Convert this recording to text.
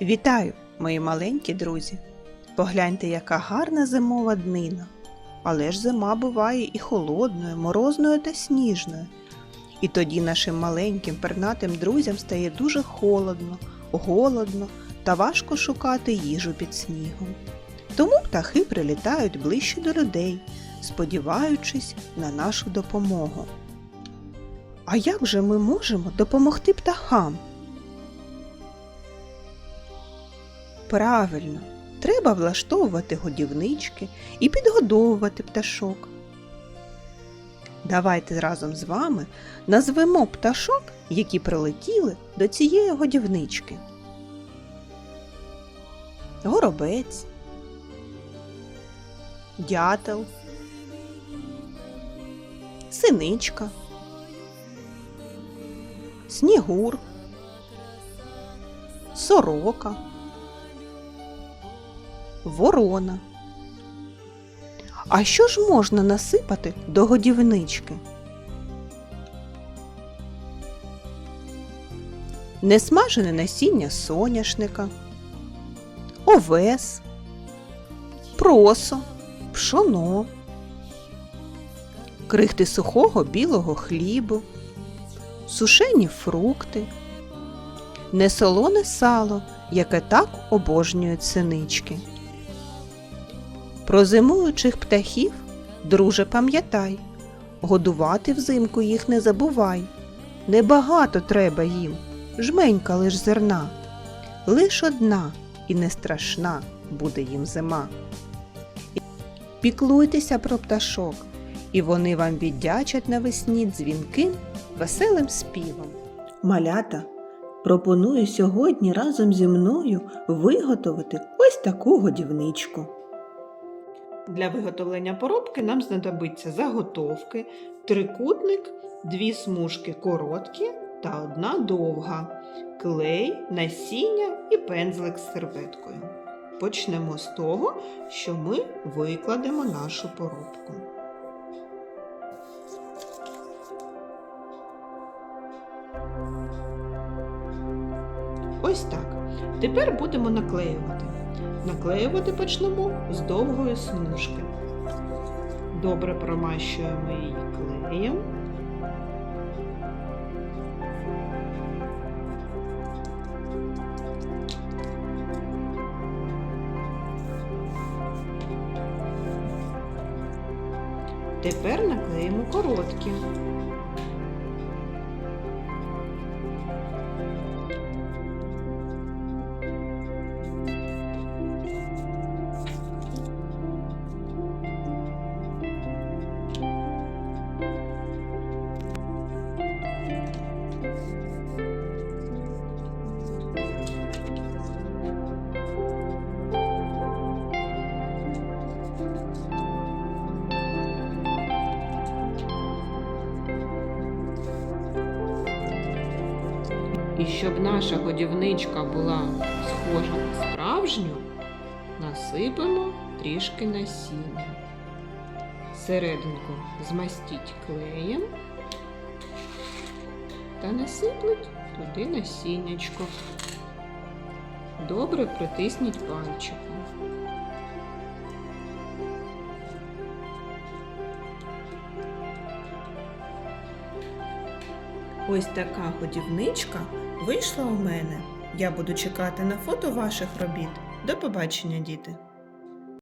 Вітаю, мої маленькі друзі! Погляньте, яка гарна зимова днина. Але ж зима буває і холодною, морозною та сніжною. І тоді нашим маленьким пернатим друзям стає дуже холодно, голодно та важко шукати їжу під снігом. Тому птахи прилітають ближче до людей, сподіваючись на нашу допомогу. А як же ми можемо допомогти птахам? Правильно, треба влаштовувати годівнички і підгодовувати пташок. Давайте разом з вами назвемо пташок, які прилетіли до цієї годівнички. Горобець, дятел, синичка, снігур, сорока ворона. А що ж можна насипати до годівнички? Несмажене насіння соняшника, овес, просо, пшоно, крихти сухого білого хлібу, сушені фрукти, несолоне сало, яке так обожнюють синички. Про зимуючих птахів, друже, пам'ятай, годувати взимку їх не забувай. Небагато треба їм, жменька лиш зерна, лиш одна і не страшна буде їм зима. Піклуйтеся про пташок, і вони вам віддячать навесні дзвінким, веселим співом. Малята, пропоную сьогодні разом зі мною виготовити ось таку годівничку. Для виготовлення поробки нам знадобиться заготовки, трикутник, дві смужки короткі та одна довга, клей, насіння і пензлик з серветкою. Почнемо з того, що ми викладемо нашу поробку. Ось так. Тепер будемо наклеювати. Наклеювати почнемо з довгої смужки. Добре промащуємо її клеєм. Тепер наклеїмо короткі. І щоб наша годівничка була схожа на справжню, насипемо трішки насіння. Серединку змастіть клеєм та насипліть туди насіннячко. Добре притисніть пальчиком. Ось така годівничка вийшла у мене. Я буду чекати на фото ваших робіт. До побачення, діти!